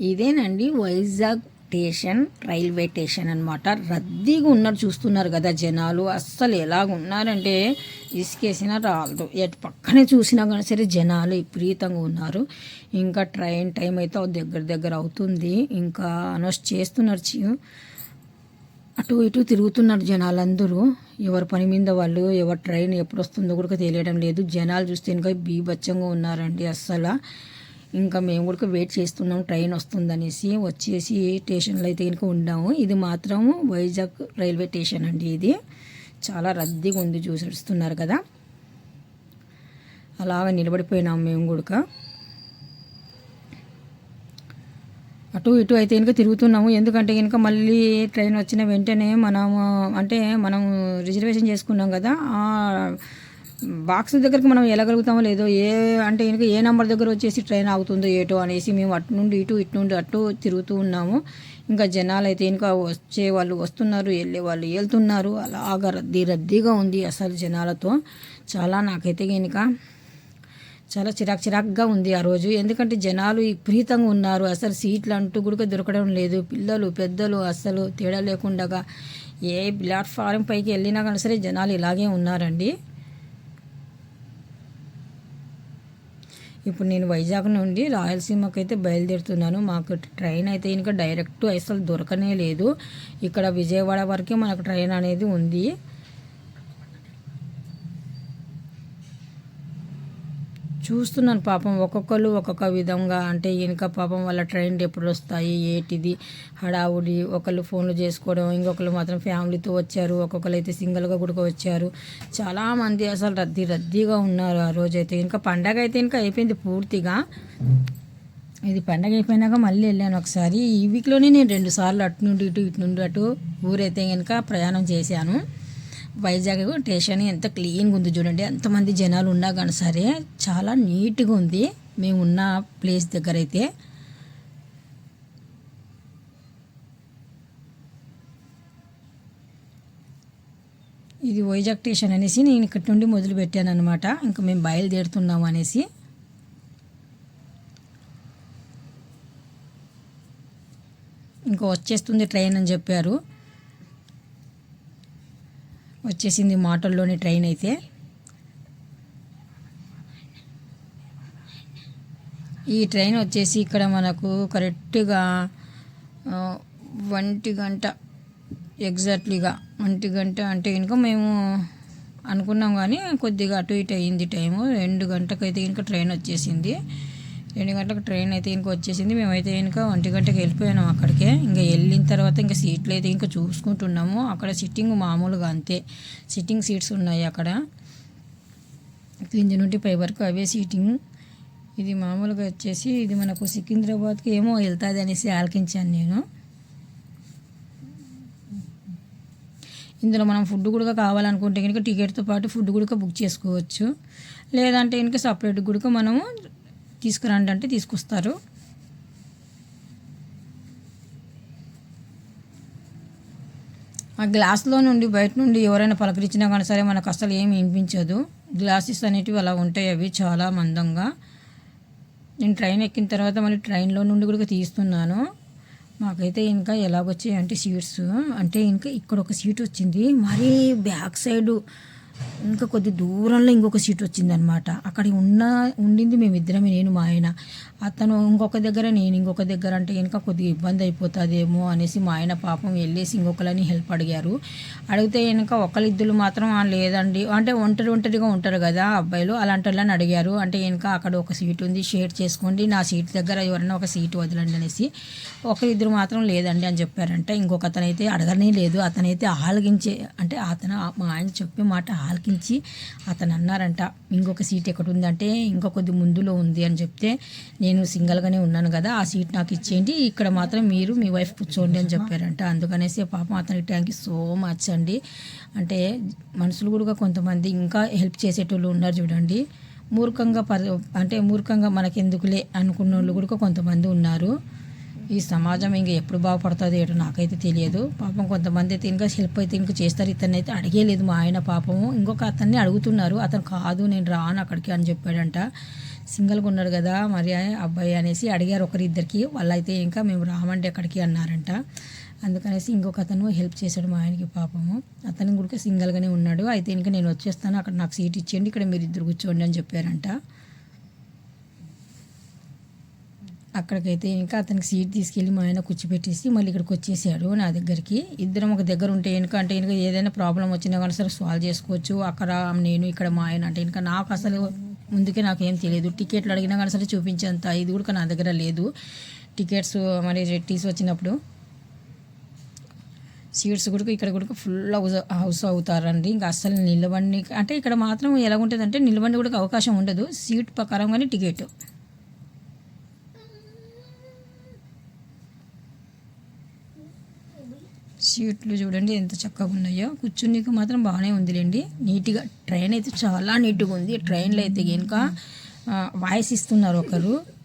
ఇదేనండి Vizag station railway station అనమాట రద్దీగా ఉన్నారు చూస్తున్నారు కదా జనాలు. అస్సలు ఎలాగ ఉన్నారంటే ఇసుకేసినా రాలదు. ఎటు పక్కనే చూసినా కానీ సరే జనాలు విపరీతంగా ఉన్నారు. ఇంకా ట్రైన్ టైం అయితే దగ్గర దగ్గర అవుతుంది. ఇంకా అనౌన్స్ చేస్తున్నారు చి- అటు ఇటు తిరుగుతున్నారు జనాలందరూ. ఎవరి పని మీద వాళ్ళు ఎవరి ట్రైన్ ఎప్పుడు వస్తుందో కూడా తెలియడం లేదు. జనాలు చూస్తే ఇంకా బీభత్సంగా ఉన్నారండి అస్సలు. ఇంకా మేము కూడా వెయిట్ చేస్తున్నాం ట్రైన్ వస్తుందనేసి. వచ్చేసి స్టేషన్లో అయితే కనుక ఉన్నాము. ఇది మాత్రం వైజాగ్ రైల్వే స్టేషన్ అండి ఇది. చాలా రద్దీగా ఉంది చూసిస్తున్నారు కదా. అలాగ నిలబడిపోయినాం మేము కూడా అటు ఇటు అయితే కనుక తిరుగుతున్నాము. ఎందుకంటే కనుక మళ్ళీ ట్రైన్ వచ్చిన వెంటనే మనము అంటే మనం రిజర్వేషన్ చేసుకున్నాం కదా బాక్స్ దగ్గరికి మనం వెళ్ళగలుగుతామో లేదో ఏ అంటే ఇంకా ఏ నెంబర్ దగ్గర వచ్చేసి ట్రైన్ ఆగుతుందో ఏటో అనేసి మేము అటు నుండి ఇటు ఇటు నుండి అటు తిరుగుతూ ఉన్నాము. ఇంకా జనాలు అయితే ఇంకా వచ్చే వాళ్ళు వస్తున్నారు వెళ్ళే వాళ్ళు వెళ్తున్నారు. అలాగా రద్దీ రద్దీగా ఉంది అసలు జనాలతో. చాలా నాకైతే కనుక చాలా చిరాక్ చిరాక్గా ఉంది ఆ రోజు. ఎందుకంటే జనాలు విపరీతంగా ఉన్నారు. అసలు సీట్లు అంటూ కూడా దొరకడం లేదు. పిల్లలు పెద్దలు అసలు తేడా లేకుండా ఏ ప్లాట్ఫారం పైకి వెళ్ళినా కానీ సరే జనాలు ఇలాగే ఉన్నారండి. ఇప్పుడు నేను వైజాగ్ నుండి రాయలసీమకి అయితే బయలుదేరుతున్నాను. మాకు ట్రైన్ అయితే ఇంకా డైరెక్ట్ అసలు దొరకనే లేదు. ఇక్కడ విజయవాడ వరకే మనకు ట్రైన్ అనేది ఉంది. చూస్తున్నాను పాపం. ఒక్కొక్కరు ఒక్కొక్క విధంగా అంటే వెనుక పాపం వాళ్ళ ట్రైన్ ఎప్పుడు వస్తాయి ఏటిది హడావుడి. ఒకళ్ళు ఫోన్లు చేసుకోవడం ఇంకొకరు మాత్రం ఫ్యామిలీతో వచ్చారు. ఒక్కొక్కరు అయితే సింగిల్గా కూడా వచ్చారు చాలామంది అసలు రద్దీ రద్దీగా ఉన్నారు ఆ రోజైతే. ఇంకా పండగ అయితే ఇంకా అయిపోయింది పూర్తిగా. ఇది పండగ అయిపోయినాక మళ్ళీ వెళ్ళాను ఒకసారి. ఈ వీక్లోనే నేను రెండు సార్లు అటు నుండి ఇటు ఇటు నుండి అటు ఊరైతే కనుక ప్రయాణం చేశాను. వైజాగ్ స్టేషన్ ఎంత క్లీన్గా ఉంది చూడండి. ఎంతమంది జనాలు ఉన్నా కానీ సరే చాలా నీట్గా ఉంది. మేము ఉన్న ప్లేస్ దగ్గర అయితే. ఇది వైజాగ్ స్టేషన్ అనేసి నేను ఇక్కడి నుండి మొదలు పెట్టాను అనమాట ఇంకా మేము బయలుదేరుతున్నాం అనేసి. ఇంకా వచ్చేస్తుంది ట్రైన్ అని చెప్పారు. వచ్చేసింది మాటల్లోని ట్రైన్ అయితే. ఈ ట్రైన్ వచ్చేసి ఇక్కడ మనకు కరెక్ట్గా ఒంటి గంట ఎగ్జాక్ట్లీగా ఒంటి గంట అంటే కనుక మేము అనుకున్నాం కానీ కొద్దిగా అటు ఇటు అయింది టైము. రెండు గంటకైతే కనుక ట్రైన్ వచ్చేసింది. రెండు గంటలకు ట్రైన్ అయితే ఇంకా వచ్చేసింది. మేమైతే ఇంకా ఒంటి గంటకి వెళ్ళిపోయాము అక్కడికే. ఇంకా వెళ్ళిన తర్వాత ఇంకా సీట్లు అయితే ఇంకా చూసుకుంటున్నాము. అక్కడ సిట్టింగ్ మామూలుగా అంతే. సిట్టింగ్ సీట్స్ ఉన్నాయి అక్కడ. కింది నుండి పై వరకు అవే సీటింగ్ ఇది మామూలుగా వచ్చేసి ఇది మనకు సికింద్రాబాద్కి ఏమో వెళ్తుంది అనేసి ఆలకించాను నేను. ఇందులో మనం ఫుడ్ కూడా కావాలనుకుంటే కనుక టికెట్తో పాటు ఫుడ్ కూడా బుక్ చేసుకోవచ్చు. లేదంటే కనుక సపరేట్ కూడా మనము తీసుకురండి అంటే తీసుకొస్తారు. ఆ గ్లాస్లో నుండి బయట నుండి ఎవరైనా పలకరించినా కానీ సరే మనకు అసలు ఏమి వినిపించదు. గ్లాసెస్ అనేటివి అలా ఉంటాయి అవి చాలా మందంగా. నేను ట్రైన్ ఎక్కిన తర్వాత మళ్ళీ ట్రైన్లో నుండి కూడా తీస్తున్నాను. మాకైతే ఇంకా ఎలాగొచ్చాయి అంటే సీట్స్. అంటే ఇంకా ఇక్కడ ఒక సీట్ వచ్చింది. మరీ బ్యాక్ సైడు ఇంకా కొద్ది దూరంలో ఇంకొక సీట్ వచ్చిందనమాట. అక్కడ ఉన్న ఉండింది మేమిద్దరమే నేను మా ఆయన. అతను ఇంకొక దగ్గర నేను ఇంకొక దగ్గర అంటే ఇంకా కొద్దిగా ఇబ్బంది అయిపోతుందేమో అనేసి మా ఆయన పాపం వెళ్ళేసి ఇంకొకరిని హెల్ప్ అడిగారు. అడిగితే వెనుక ఒకరిద్దరు మాత్రం లేదండి. అంటే ఒంటరి ఒంటరిగా ఉంటారు కదా అబ్బాయిలు అలాంటి వాళ్ళని అడిగారు. అంటే వెనక అక్కడ ఒక సీట్ ఉంది షేర్ చేసుకోండి నా సీట్ దగ్గర ఎవరైనా ఒక సీట్ వదలండి అనేసి ఒకరిద్దరు మాత్రం లేదండి అని చెప్పారంటే. ఇంకొక అతనైతే అడగనే లేదు. అతనైతే ఆలగించే అంటే అతను మా ఆయన చెప్పే మాట ఆలకించి అతను అన్నారంట ఇంకొక సీట్ ఎక్కడ ఉందంటే ఇంకా కొద్ది ముందులో ఉంది అని చెప్తే నేను సింగిల్గానే ఉన్నాను కదా ఆ సీట్ నాకు ఇచ్చేయండి ఇక్కడ మాత్రం మీరు మీ వైఫ్ కూర్చోండి అని చెప్పారంట. అందుకనేసి పాపం అతనికి థ్యాంక్ యూ సో మచ్ అండి. అంటే మనుషులు కూడా కొంతమంది ఇంకా హెల్ప్ చేసేటోళ్ళు ఉన్నారు చూడండి. మూర్ఖంగా పరి అంటే మూర్ఖంగా మనకెందుకులే అనుకున్న వాళ్ళు కూడా కొంతమంది ఉన్నారు. ఈ సమాజం ఇంక ఎప్పుడు బాగుపడుతుంది ఏటో నాకైతే తెలియదు. పాపం కొంతమంది అయితే ఇంకా హెల్ప్ అయితే ఇంకా చేస్తారు. ఇతన్ని అయితే అడిగేలేదు మా ఆయన పాపము. ఇంకొక అతన్ని అడుగుతున్నారు. అతను కాదు నేను రాను అక్కడికి అని చెప్పాడంట. సింగిల్గా ఉన్నాడు కదా మరి అబ్బాయి అనేసి అడిగారు ఒకరిద్దరికి. వాళ్ళైతే ఇంకా మేము రామంటే ఎక్కడికి అన్నారంట. అందుకనేసి ఇంకొక అతను హెల్ప్ చేశాడు మా ఆయనకి పాపము. అతను కూడా సింగిల్గానే ఉన్నాడు. అయితే ఇంకా నేను వచ్చేస్తాను. అక్కడ నాకు సీట్ ఇచ్చేయండి. ఇక్కడ మీరు ఇద్దరు కూర్చోండి అని చెప్పారంట. అక్కడికైతే ఇంకా అతనికి సీట్ తీసుకెళ్ళి మా ఆయన కూర్చోపెట్టేసి మళ్ళీ ఇక్కడికి వచ్చేసాడు నా దగ్గరికి. ఇద్దరం ఒక దగ్గర ఉంటే వెనుక అంటే ఏదైనా ప్రాబ్లం వచ్చినా కానీ సరే సాల్వ్ చేసుకోవచ్చు. అక్కడ నేను ఇక్కడ మా ఆయన అంటే ఇంకా నాకు అసలు ముందుకే నాకు ఏం తెలియదు. టికెట్లు అడిగినా కానీ సరే చూపించేంత ఇది కూడా నా దగ్గర లేదు. టికెట్స్ మరి రెట్టీస్ వచ్చినప్పుడు సీట్స్ కూడా ఇక్కడ కూడా ఫుల్ హౌస్ హౌస్ అవుతారండి. ఇంకా అస్సలు నిలబండి అంటే ఇక్కడ మాత్రం ఎలా ఉంటుంది అంటే నిలబండి కూడా అవకాశం ఉండదు. సీట్ ప్రకారం కానీ టికెట్. సీట్లు చూడండి ఎంత చక్కగా ఉన్నాయో. కూర్చునికి మాత్రం బాగానే ఉందిలేండి. నీట్గా ట్రైన్ అయితే చాలా నీట్గా ఉంది. ట్రైన్లో అయితే కనుక వాయిస్ ఇస్తున్నారు ఒకరు.